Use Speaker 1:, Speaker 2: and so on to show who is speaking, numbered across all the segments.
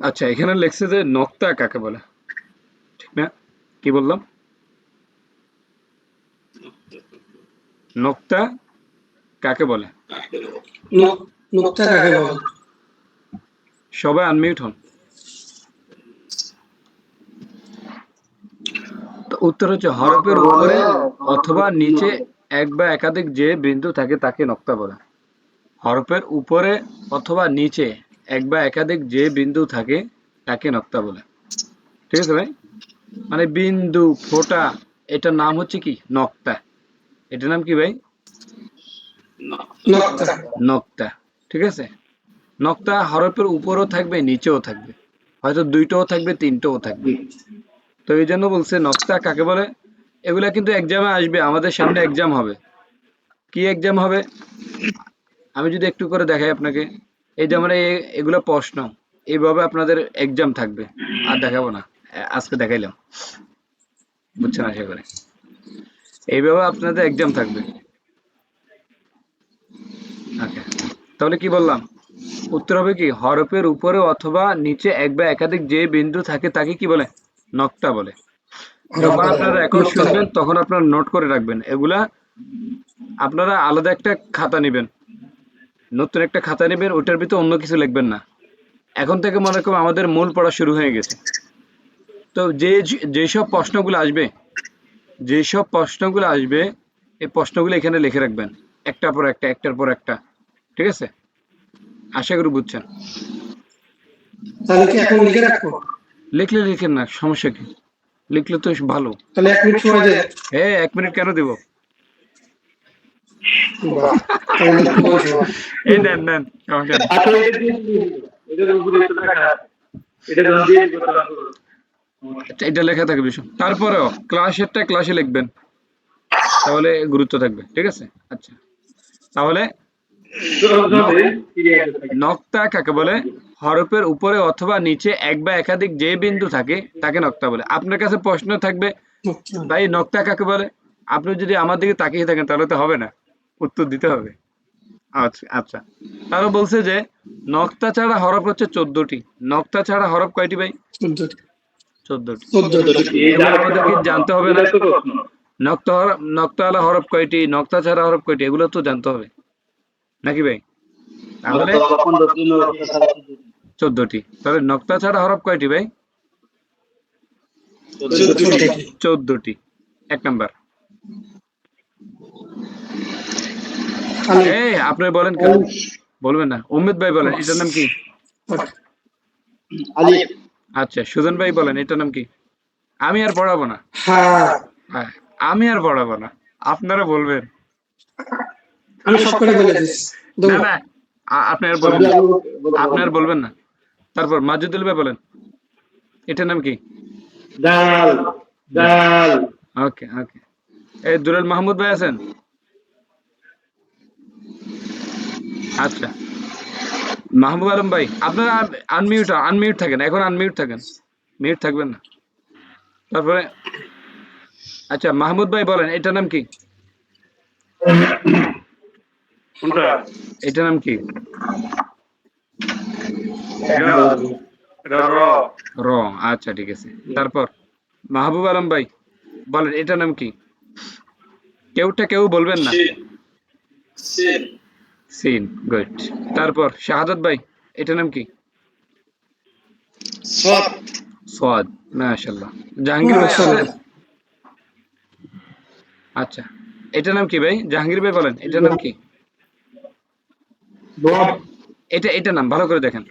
Speaker 1: আচ্ছা এখানে লেখছে যে নক্তা কাকে বলে? ঠিক না? কি বললাম? নক্তা কাকে বলে?
Speaker 2: নুক- কাকে বলে?
Speaker 1: সবাই আনমিউট হন। তো উত্তর হচ্ছে হরফের উপরে অথবা নিচে এক বা একাধিক যে বিন্দু থাকে তাকে নক্তা বলে। হরফের উপরে অথবা নিচে এক বা একাধিক যে বিন্দু থাকে তাকে নক্তা বলে। ঠিক আছে ভাই? মানে বিন্দু ফোটা এটার নাম হচ্ছে কি? নক্তা। এটার নাম কি ভাই?
Speaker 2: নকতা।
Speaker 1: নক্তা। ঠিক আছে? নক্তা হরফের উপরেও থাকবে নিচেও থাকবে। হয়তো দুইটাও থাকবে তিনটাও থাকবে। তো এই জন্য বলছে নক্তা কাকে বলে? এগুলা কিন্তু এক্সামে আসবে আমাদের সামনে এক্সাম হবে। কি এক্সাম হবে? আমি যদি একটু করে দেখাই আপনাকে। এই যে আমরা এগুলা প্রশ্ন এইভাবে আপনাদের এক্সাম থাকবে। আর দেখাবো না। আজকে দেখাইলাম। বুঝছেন আশা করে? এইভাবে আপনাদের এক্সাম থাকবে। ওকে তাহলে কি বললাম? উত্তর হবে কি হরফের উপরে অথবা নিচে এক বা একাধিক যে বিন্দু থাকে তাকে কি বলে? নকটা বলে। যখন আপনারা এখন
Speaker 2: নকতা।
Speaker 1: শুনবেন তখন আপনারা নোট করে রাখবেন। এগুলা আপনারা আলাদা একটা খাতা নেবেন। নতুন একটা খাতা নেবেন ওটার ভিতরে অন্য কিছু লিখবেন না। এখন থেকে মনে করুন আমাদের মূল পড়া শুরু হয়ে গেছে। তো যে যেসব প্রশ্নগুলো আসবে যেসব প্রশ্নগুলো আসবে এই প্রশ্নগুলো এখানে লিখে রাখবেন। একটার পর একটা একটার পর একটা। ঠিক আছে? আশা করি বুঝছেন।
Speaker 2: তাহলে কি এখন লিখে রাখব?
Speaker 1: লিখলে লিখেন না সমস্যা কি? লিখলে তো ভালো।
Speaker 2: তাহলে এক মিনিট সময় দেয়
Speaker 1: হ্যাঁ এক মিনিট কেন দিব
Speaker 2: বাহ, তাহলে একটু বয়স হবে।
Speaker 1: এই নেন
Speaker 3: এটা দিয়ে উপরে লেখা। এটা দিয়ে
Speaker 1: এটা থাকবে বিষয়। তারপরেও ক্লাসেরটা ক্লাসে লিখবেন। তাহলে গুরুত্ব থাকবে। ঠিক আছে? আচ্ছা। তাহলে। নক্তা কাকে বলে? হরফের উপরে অথবা নিচে এক বা একাধিক যে বিন্দু থাকে তাকে নক্তা বলে। আপনার কাছে প্রশ্ন থাকবে ভাই নক্তা কাকে বলে? আপনি যদি আমার দিকে তাকিয়ে থাকেন তাহলে তো হবে না। উত্তর দিতে হবে। আচ্ছা আচ্ছা। তারা বলছে যে নক্তা ছাড়া হরফ হচ্ছে চোদ্দটি। নক্তা ছাড়া হরফ কয়টি ভাই?
Speaker 2: চোদ্দটি।
Speaker 1: আমাদেরকে জানতে হবে না
Speaker 3: এটাই তো প্রশ্ন।
Speaker 1: নক্তা হরফ হরফ কয়টি নক্তা ছাড়া হরফ কয়টি এগুলো তো জানতে হবে। নাকি ভাই? তাহলে চোদ্দটি। তাহলে নক্তা ছাড়া হরফ কয়টি ভাই?
Speaker 2: চোদ্দটি।
Speaker 1: এক নাম্বার। এই আপনি বলেন বলবেন না। উম্মেদ ভাই বলেন এটার নাম কি? আচ্ছা সুজন ভাই বলেন এটার নাম কি? আমি আর পড়াবো না।
Speaker 2: হ্যাঁ।
Speaker 1: হ্যাঁ আমি আর পড়াবো না। আপনারা বলবেন।
Speaker 2: আমি সব করে
Speaker 1: না না আপনি আর বলবেন আপনি আর বলবেন না। তারপর মাজুদুল ভাই বলেন। এটার নাম কি?
Speaker 3: ডাল ডাল
Speaker 1: ওকে ওকে। এই দুলাল মাহমুদ ভাই আছেন? আচ্ছা। মাহবুব আলম ভাই, আপনারা আনমিউট আনমিউট থাকেন, এখন আনমিউট থাকেন। মিউট থাকবেন না। তারপরে আচ্ছা মাহমুদ ভাই বলেন, এটার নাম কি? এটার নাম কি?
Speaker 3: র।
Speaker 1: আচ্ছা ঠিক আছে। তারপর, মাহবুব আলম ভাই, বলেন, এটার নাম কি? কেউটা কেউ বলবেন না।
Speaker 3: সিন
Speaker 1: গুড। তারপর শাহাদাত ভাই এটার নাম কি?
Speaker 3: সৎ
Speaker 1: সোয়াদ মাশাআল্লাহ। জাহাঙ্গীর ভাই। আচ্ছা এটার নাম কি ভাই? জাহাঙ্গীর ভাই বলেন এটার নাম কি? এটা এটা নাম ভালো করে দেখেন।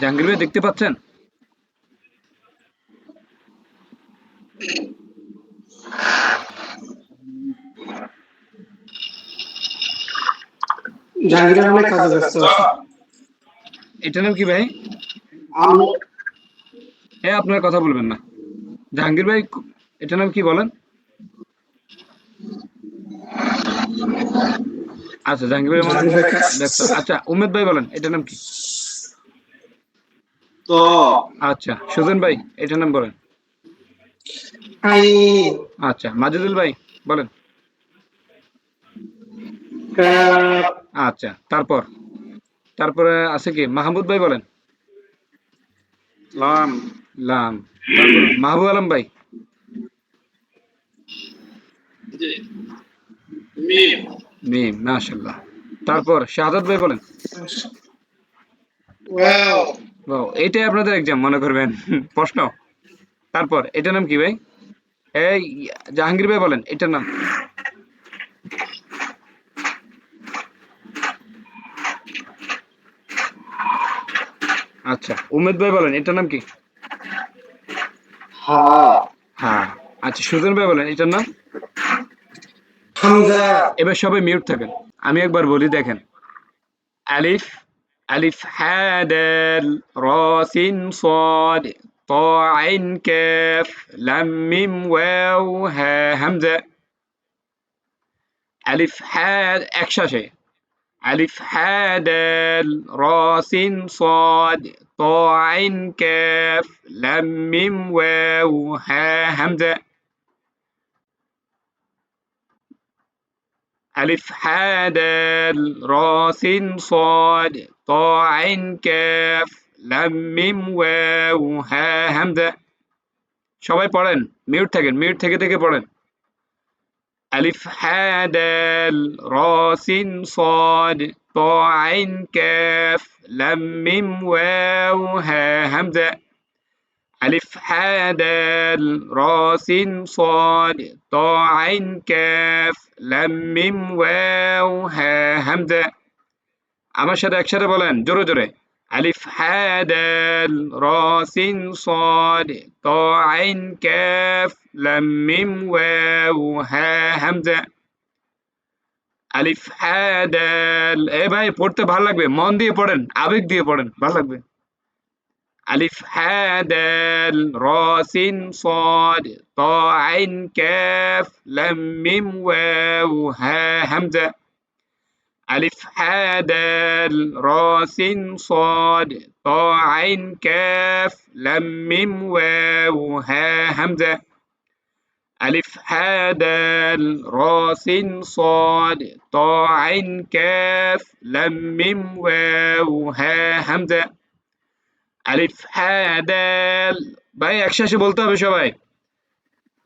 Speaker 1: জাহাঙ্গীর ভাই দেখতে পাচ্ছেন?
Speaker 2: জাহাঙ্গীর অনেক কাজে ব্যস্ত আছে।
Speaker 1: এটার নাম কি ভাই? হ্যাঁ আপনার কথা বলবেন না। জাহাঙ্গীর ভাই এটার নাম কি বলেন? আচ্ছা জাহাঙ্গীর ভাই ব্যস্ত। আচ্ছা উমেদ ভাই বলেন এটার নাম কি?
Speaker 3: তো
Speaker 1: আচ্ছা সুজন ভাই এটার নাম বলেন। আচ্ছা মাজিদুল ভাই বলেন। আচ্ছা তারপর। তারপরে আছে কি? মাহমুদ ভাই বলেন।
Speaker 3: লাম।
Speaker 1: লাম। মাহবুব আলম ভাই।
Speaker 4: মিম।
Speaker 1: মাশাল্লাহ তারপর শাহাদাত ভাই বলেন।
Speaker 4: ওয়াও।
Speaker 1: ও এইটাই আপনাদের এক্সাম মনে করবেন। প্রশ্ন। তারপর এটার নাম কি ভাই? এই জাহাঙ্গীর ভাই বলেন এটার নাম। আচ্ছা উমেদ ভাই বলেন এটার নাম কি?
Speaker 4: হ্যাঁ।,
Speaker 1: হ্যাঁ। আচ্ছা সুজন ভাই বলেন এটার নাম? এবার সবাই মিউট থাকেন। আমি একবার বলি দেখেন। আলিফ আলিফ হ্যাঁ, হাদাল রসিন সাদ। طاء عين كاف لام ميم واو ها همزة. ألف حاد أكشاشة ألف حادال راسين صاد. طاء عين كاف لام ميم واو ها همزة. ألف حادال راس صاد. طاء عين كاف لام ميم واو ها همزة সবাই পড়েন মিউট থাকেন মিউট থেকে থেকে পড়েন ألف حادال راس صاد طاء عين كاف لام ميم واو ها همزة ألف حادال راس صاد طاء عين كاف لام ميم واو ها همزة আমার সাথে একসাথে বলেন জোরে জোরে আলিফ হাদাল রাসিন صاد طاء عين كاف لام ميم واو ها همزة আলিফ হাদাল এ ভাই পড়তে ভালো লাগবে মন দিয়ে পড়েন আবেগ দিয়ে পড়েন ভালো লাগবে ألف حادال راس صاد طاء عين كاف لام ميم واو ها همزة ألف حادال راس صاد طاء عين كاف لام ميم واو ها همزة ألف حادال راس صاد طاء عين كاف لام ميم واو ها همزة আলিফ হাদাল ভাই একসাথে বলতে হবে সবাই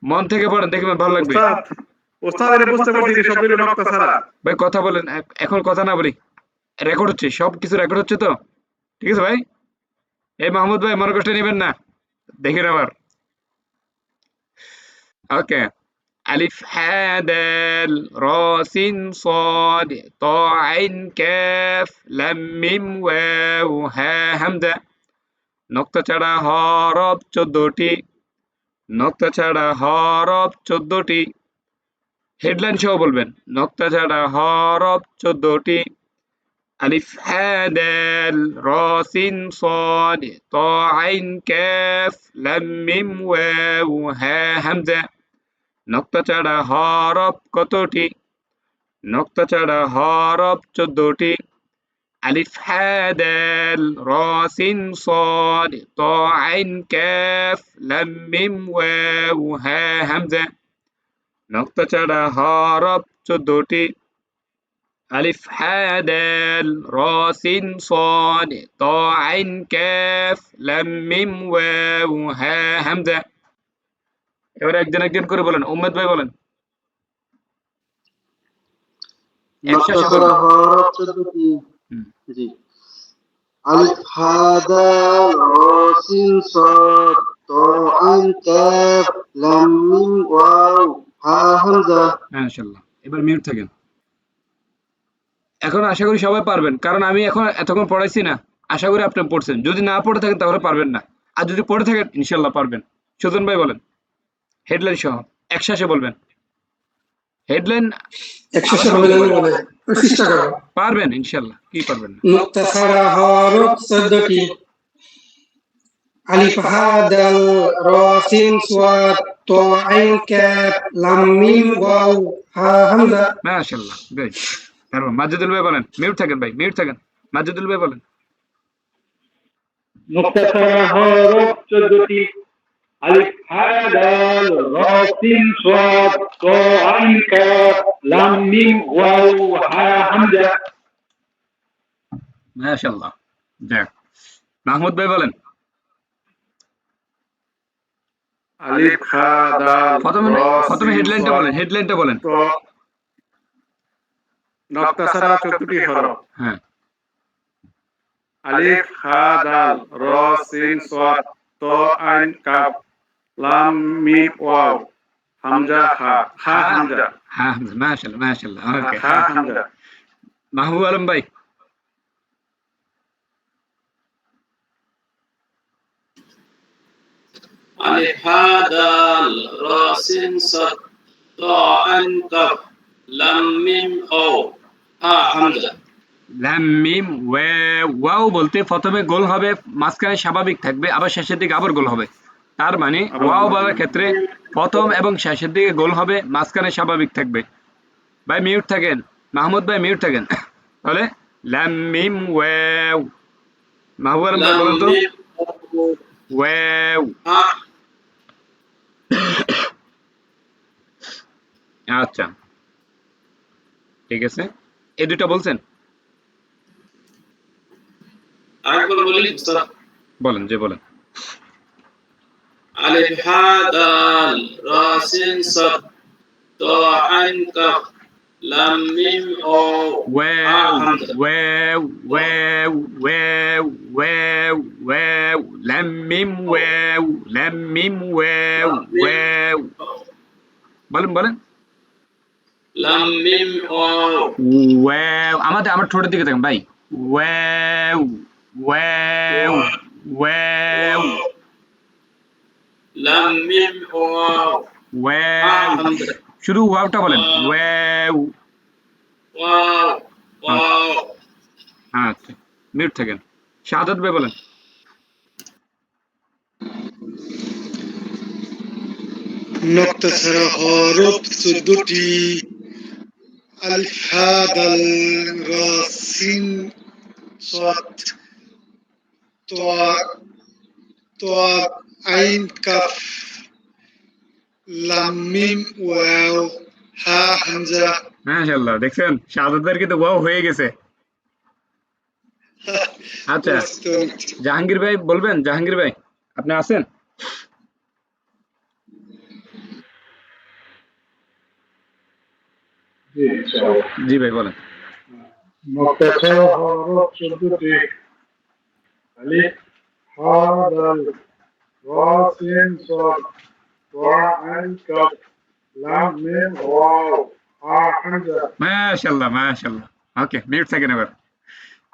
Speaker 1: মন থেকে পড়েন দেখবেন ভালো লাগবে
Speaker 3: ওস্তাদের বুঝতে পারছি যে সবগুলো ছাড়া।
Speaker 1: ভাই, কথা বলেন এখন কথা না বলি। রেকর্ড হচ্ছে সব কিছু রেকর্ড হচ্ছে তো? ঠিক আছে ভাই? এই মাহমুদ ভাই, মনে কষ্ট নেবেন না। দেখেন আবার। ওকে। আলিফ, হাদাল, রাসিন, সাদ তা আইন কাফ, লাম, মিম, ওয়াও, হা, হামজা। নক্তা ছাড়া হরফ 14টি নক্তা ছাড়া হরফ 14টি হেডলাইন সহ বলবেন নক্তা ছাড়া হরফ চোদ্দটি আলিফ হাদাল রসিন صاد طاء عين كاف لام ميم واو ها همزة নক্তা ছাড়া হরফ কতটি নক্তা ছাড়া হরফ চোদ্দটি ألف حادال راس صاد طاء عين كاف لام ميم واو ها همزة নক্ত হরফ চোদ্দটি। আলিফ হাদেল রসিন সন ত আইন কেফ লাম মিম ওয়াউ হা হামজা। এবারে একজন একজন করে বলেন উম্মেদ ভাই বলেন।
Speaker 4: জি। আলিফ হাদেল রসিন সন ত আইন কেফ লাম মিম ওয়াউ
Speaker 1: হ্যাঁ ইনশাল্লাহ এবার মিউট থাকেন। এখন আশা করি সবাই পারবেন কারণ আমি এখন এতক্ষণ পড়াইছি না আশা করি আপনি পড়ছেন। যদি না পড়ে থাকেন তাহলে পারবেন না। আর যদি পড়ে থাকেন ইনশাল্লাহ পারবেন। সুজন ভাই বলেন হেডলাইন সহ একসাথে বলবেন। হেডলাইন পারবেন ইনশাল্লাহ কি পারবেন
Speaker 2: আলিফ হাদাল রাসিন সোয়াদ। তো আইন ক্যাপ লাম মিম হা হামজা
Speaker 1: মাজিদুল ভাই বলেন, মিউট থাকেন ভাই, মিউট থাকেন। মাজিদুল ভাই বলেন।
Speaker 3: নকশা ছাড়া হরফ চোদ্দটি আলিফ হা দাল র সিন সাদ ত আইন কাফ লাম
Speaker 1: মাশাআল্লাহ যাক মাহমুদ ভাই বলেন
Speaker 3: আলিফ হা দাল
Speaker 1: প্রথমে
Speaker 3: র
Speaker 1: প্রথমে
Speaker 3: সিন
Speaker 1: হেডলাইনটা
Speaker 3: সাদ,
Speaker 1: বলেন হেডলাইনটা বলেন।
Speaker 3: নক্তা ছাড়া চোদ্দটি হরফ।
Speaker 1: হ্যাঁ।
Speaker 3: আলিফ দাল র সিন সাদ ত আইন কাফ লাম মিম ওয়াও হামজা হা হা হামজা।
Speaker 1: মাশাআল্লাহ মাশাআল্লাহ ওকে
Speaker 3: হা হামজা।
Speaker 1: মাহবুব আলম ভাই।
Speaker 5: ألف ها دال را سين صاد طاء عين كاف لام ميم أو ها حمزة
Speaker 1: লাম মিম ওয়া- ওয়াও বলতে প্রথমে গোল হবে মাঝখানে স্বাভাবিক থাকবে আবার শেষের দিকে আবার গোল হবে তার মানে ওয়াও বলার ক্ষেত্রে প্রথম এবং শেষের দিকে গোল হবে মাঝখানে স্বাভাবিক থাকবে ভাই মিউট থাকেন মাহমুদ ভাই মিউট থাকেন তাহলে লাম মিম ওয়াও মাহবুব আলম ভাই বলুন
Speaker 5: لام
Speaker 1: তো
Speaker 5: ميم أو
Speaker 1: ওয়াও
Speaker 5: ها
Speaker 1: আচ্ছা। ঠিক আছে। এই দুটো বলছেন? বলেন যে বলেন।
Speaker 5: আলিফ হাদাল রাসিন সাদ। তো আন কাফ عين كاف لام ميم أو ها
Speaker 1: واو
Speaker 5: حمزة
Speaker 1: واو واو واو واو واو لم ميم واو لم ميم واو واو বলেন বলেন
Speaker 5: لام ميم أو
Speaker 1: ওয়াও আমাদের আমার ঠোঁটের দিকে দেখেন ভাই ওয়াও ওয়াও ওয়াও
Speaker 5: لام ميم أو ها
Speaker 1: ওয়াও
Speaker 5: حمزة
Speaker 1: শুধু ওয়াওটা বলেন ওয়াও
Speaker 5: واو واو
Speaker 1: আচ্ছা মিউট থাকেন শাহাদাত ভাই বলেন
Speaker 2: নক্তা ছাড়া হরফ চোদ্দটি আলিফ হা দাল র সিন সাদ ত ত আইন কাফ লাম মিম ওয়াও হা হামজা
Speaker 1: মাশাআল্লাহ দেখছেন? শাহাদাত ভাইয়ের কিন্তু ওয়াও হয়ে গেছে। আচ্ছা জাহাঙ্গীর ভাই বলবেন? জাহাঙ্গীর ভাই আপনি আছেন? জি ভাই বলেন।
Speaker 3: মুক্তাসা হরফ চোদ্দটি আলিফ হা দাল র সিন সাদ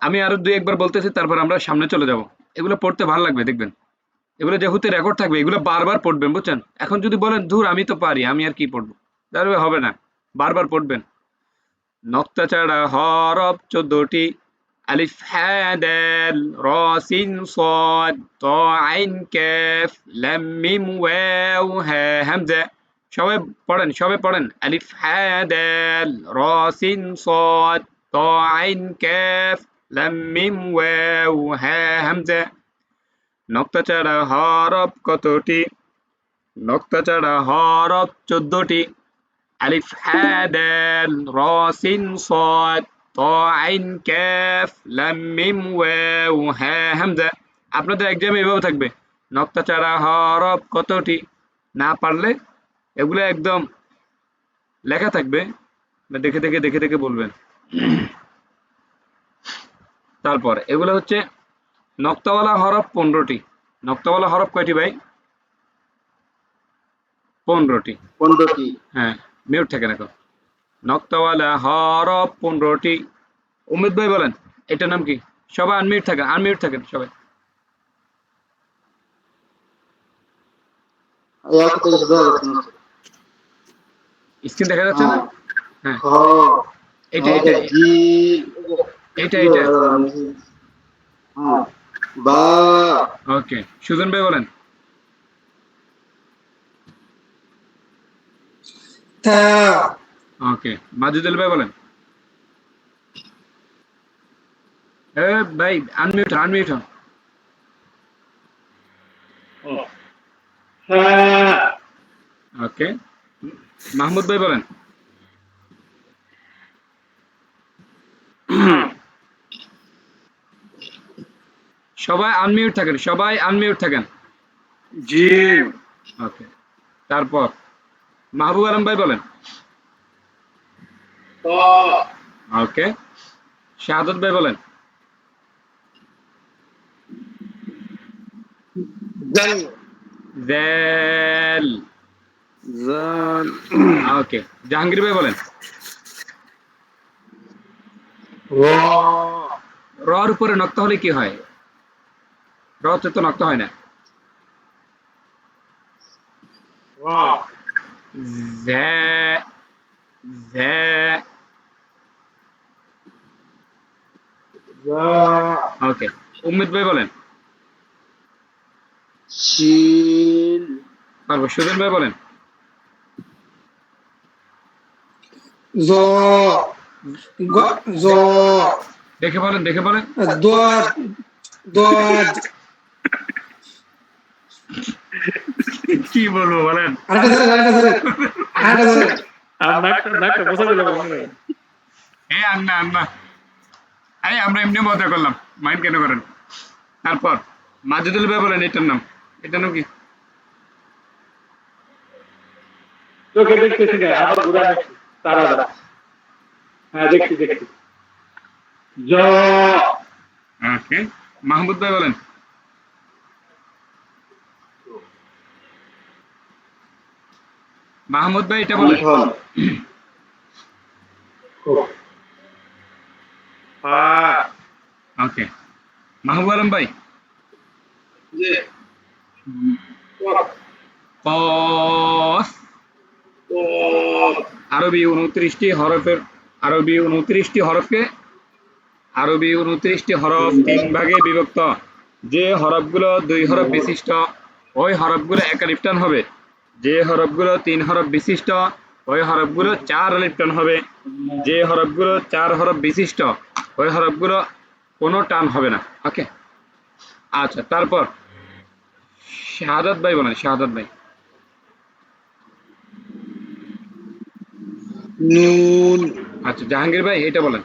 Speaker 1: আমি আরও দুই একবার বলতেছি, তারপর আমরা সামনে চলে যাব। এগুলো পড়তে ভালো লাগবে, দেখবেন। এগুলো যেহেতু রেকর্ড থাকবে, এগুলো বারবার পড়বেন, বুঝছেন? এখন যদি বলেন, ধুর, আমি তো পারি, আমি আর কি পড়ব? হবে না, বারবার পড়বেন। নক্তা ছাড়া হরফ চোদ্দটি আলিফ হ্যাঁ দাল র সিন সাদ, ত আইন কাফ, লাম মিম ওয়াও হ্যাঁ হামজা। সবাই পড়েন সবাই পড়েন। আলিফ হ্যাঁ দাল র সিন সাদ, ত আইন কাফ, লাম মিম ওয়াও হ্যাঁ হামজা। নক্তা ছাড়া হরফ কতটি? নক্তা ছাড়া হরফ চোদ্দটি। আলিফ হ্যাঁ দাল র সিন সাদ আইন কাফ লাম মিম ওয়াও হ্যাঁ হামজা আপনাদের এক্সামে এভাবে থাকবে। নক্তা ছাড়া হরফ কতটি না পারলে এগুলো একদম লেখা থাকবে। দেখে দেখে দেখে দেখে বলবেন। তারপর এগুলো হচ্ছে নক্তাওয়ালা হরফ পনেরোটি। নক্তাওয়ালা হরফ কয়টি ভাই? পনেরোটি।
Speaker 4: পনেরোটি।
Speaker 1: হ্যাঁ মিউট থাকেন এখন। নক্তাওয়ালা হরফ পনেরোটি। উমেদ ভাই বলেন, এটার নাম কি? সবাই আনমিউট থাকেন আনমিউট থাকেন সবাই। স্ক্রিন দেখা যাচ্ছে না? এটা
Speaker 4: হ্যাঁ বা
Speaker 1: ওকে, সুজন ভাই বলেন।
Speaker 2: তা
Speaker 1: ওকে মাজুদুল ভাই বলেন। ভাই আনমিউট আনমিউট হন।
Speaker 5: ওকে মাহমুদ ভাই বলেন। সবাই আনমিউট থাকেন সবাই আনমিউট থাকেন।
Speaker 6: জিম
Speaker 5: ওকে তারপর মাহবুব আলম ভাই বলেন। ওকে শাহাদত ভাই বলেন।
Speaker 2: জেল।
Speaker 5: ওকে জাহাঙ্গীর ভাই বলেন।
Speaker 6: র।
Speaker 5: রর উপরে নক্ত হলে কি হয়? রতে তো নক্ত হয় না।
Speaker 6: র।
Speaker 5: জা ওকে উম্মিদ ভাই বলেন।
Speaker 4: শিল
Speaker 5: পারব সুজন ভাই বলেন।
Speaker 2: জ
Speaker 5: দেখে বলেন দেখে বলেন।
Speaker 2: দোয়াদ দোয়াদ
Speaker 5: কি বলব বলেন?
Speaker 2: আরেকটা ধরেন আরেকটা ধরেন আরেকটা ধরেন
Speaker 5: এ আন্না আন্না। এই আমরা এমনি মজা করলাম। মাইন্ড কেন করেন? তারপর মাজিদুল ভাই বলেন এটার নাম। এটার নাম কি?
Speaker 6: চোখে দেখতেছি না আবার ঘুরা তারা তারা। হ্যাঁ দেখছি দেখছি। জ
Speaker 5: ওকে। মাহমুদ ভাই বলেন মাহমুদ ভাই এটা বলেন।
Speaker 4: মন্থন
Speaker 5: ওকে। মাহবুব আলম ভাই। কস। আরবি উনত্রিশটি হরফের আরবি উনত্রিশটি হরফকে আরবি উনত্রিশটি হরফ তিন ভাগে বিভক্ত। যে হরফগুলো দুই হরফ বিশিষ্ট ওই হরফগুলো এক লিপ্টন হবে। যে হরফগুলো তিন হরফ বিশিষ্ট, ওই হরফগুলো চার লিপ্টন হবে। যে হরফগুলো চার হরফ বিশিষ্ট, ওই হরফগুলো কোনো টান হবে না। ওকে? আচ্ছা তারপর। শাহাদাত ভাই বলেন, শাহাদাত ভাই।
Speaker 2: নুন।
Speaker 5: আচ্ছা জাহাঙ্গীর ভাই, এটা বলেন।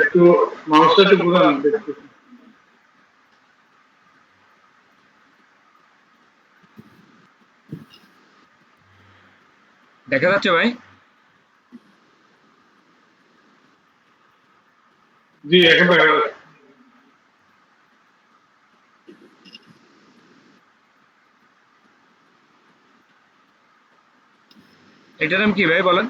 Speaker 6: একটু মাউসটা একটু
Speaker 5: দেখা যাচ্ছে ভাই?
Speaker 6: জি এখন
Speaker 5: এটার নাম কি ভাই বলেন?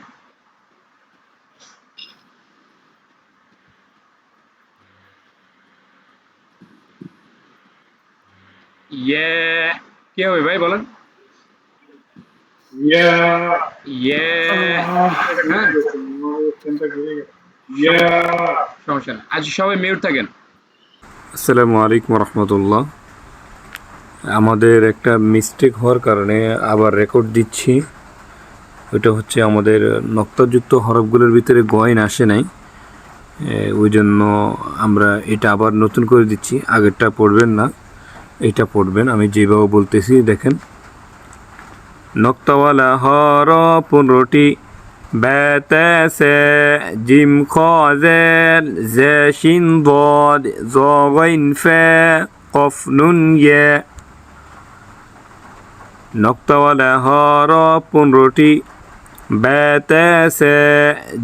Speaker 5: ইয়ে কি হবে ভাই বলেন?
Speaker 6: ইয়া
Speaker 5: ইয়ে হ্যাঁ
Speaker 6: চিন্তা
Speaker 5: সমস্যা না আজ সবাই মিউট থাকেন।
Speaker 1: আসসালামু আলাইকুম রহমতুল্লাহ। আমাদের একটা মিস্টেক হওয়ার কারণে আবার রেকর্ড দিচ্ছি। ওইটা হচ্ছে আমাদের নক্তাযুক্ত হরফগুলোর ভিতরে গয়ন আসে নাই। ওই জন্য আমরা এটা আবার নতুন করে দিচ্ছি। আগেরটা পড়বেন না এটা পড়বেন। আমি যেভাবে বলতেছি দেখেন। নক্তাওয়ালা হর পনেরোটি বেতেসে জিম খজেল জে শিন বদ জগইন ফে কফ নুন ইয়ে নক্তাওয়ালা হর পনেরোটি বেতেসে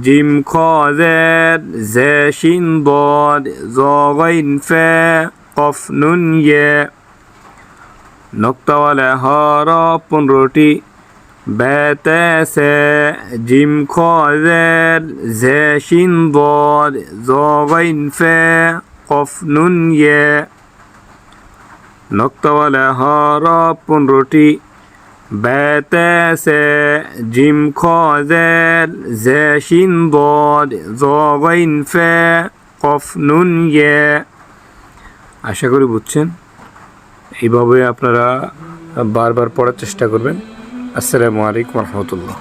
Speaker 1: জিম খজেল জে শিন বদ জগইন ফে কফ নুন ইয়ে নক্তাওয়ালা হর পনেরোটি। বেতেসে জিম খজেল জে শিন বদ জগইন ফে কফ নুন ইয়ে। নক্তাওয়ালা হর পনেরোটি। বেতেসে জিম খজেল জে শিন বদ জগইন ফে কফ নুন ইয়ে। আশা করি বুঝছেন? এইভাবে আপনারা বারবার পড়ার চেষ্টা করবেন। আসসালামু আলাইকুম রহমতুল্লাহ।